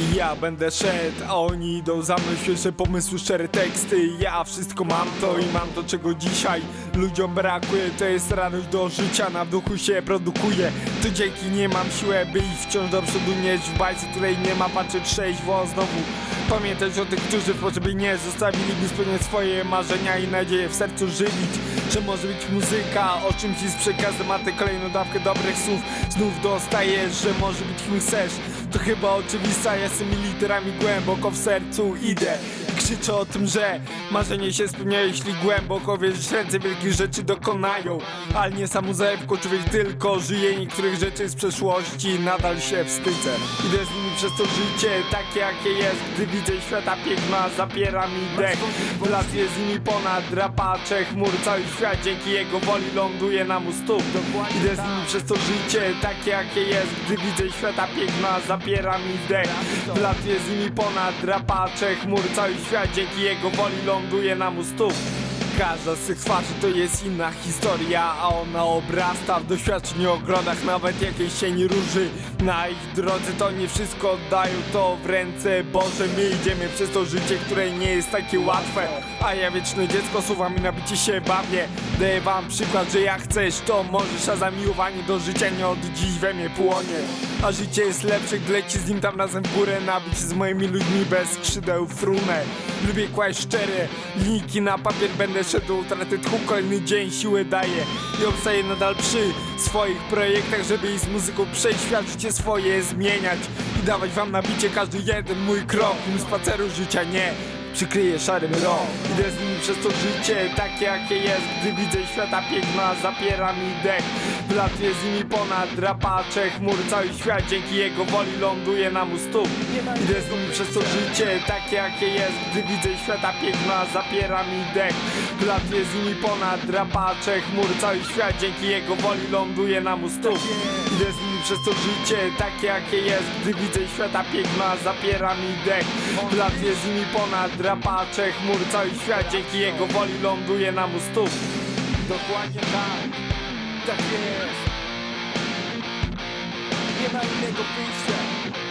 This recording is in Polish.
i ja będę szedł A oni idą za mną, świeże pomysły, szczere teksty. Ja wszystko mam to i mam to czego dzisiaj ludziom brakuje. To jest radość do życia, na duchu się produkuje. To dzięki nie mam siłę, by iść wciąż do przodu Nie w bajce, której nie ma, patrzeć trzeźwo znowu Pamiętać o tych, którzy w potrzebie nie zostawili By spełniać swoje marzenia i nadzieje w sercu żywić. Że może być muzyka, o czymś jest przekazem A tę kolejną dawkę dobrych słów. Znów dostajesz Że może być kim chcesz, to chyba oczywista Ja z tymi literami głęboko w sercu idę Krzyczę o tym, że marzenie się spełnia Jeśli głęboko wierzysz, ręce wielkich rzeczy dokonają. Ale nie samo zajewko, człowiek tylko żyje Niektórych rzeczy z przeszłości. Nadal się wstydzę. Idę z nimi przez to życie, takie jakie jest. Gdy widzę świata piękna, zapiera mi dech. Wlatuję z nimi ponad drapacze chmur Cały świat dzięki jego woli ląduje nam u stóp Idę z nimi przez to życie, takie jakie jest. Gdy widzę świata piękna, zapiera mi dech. Wlatuję z nimi ponad drapacze chmur Cały świat dzięki jego woli ląduje nam u stóp Każda z tych twarzy to jest inna historia A ona obrasta w doświadczeniu ogrodach. Nawet jakiejś cieni róży Na ich drodze to nie wszystko oddają To w ręce Boże. My idziemy przez to życie, które nie jest takie łatwe. A ja wieczne dziecko słowami na bicie się bawię. Daję wam przykład, że jak chcesz to możesz A zamiłowanie do życia nie od dziś we mnie płonie A życie jest lepsze, gdy leci z nim tam razem w górę Nabić z moimi ludźmi bez skrzydeł frunę Lubię kłaść szczere linijki na papier Będę szedł do utraty tchu, kolejny dzień siłę daję. I obstaję nadal przy swoich projektach Żeby i z muzyką życie swoje zmieniać. I dawać wam na bicie każdy jeden mój krok Nim spaceru życia nie przykryje szarym rok Idę z nimi przez to życie, takie jakie jest. Gdy widzę świata piękna, zapiera mi dech. Wlatuję z nimi ponad drapacze chmur Cały świat dzięki jego woli ląduje nam u stóp Idę z nimi przez to życie, takie jakie jest. Gdy widzę świata piękna, zapiera mi dech. Wlatuję z nimi ponad drapacze chmur Cały świat dzięki jego woli ląduje nam u stóp Idę z nimi przez to życie, takie jakie jest. Gdy widzę świata piękna, zapiera mi dech. Wlatuję z nimi ponad drapacze chmur Cały świat dzięki jego woli ląduje nam u stóp Dokładnie tak, tak jest. Nie ma innego wyjścia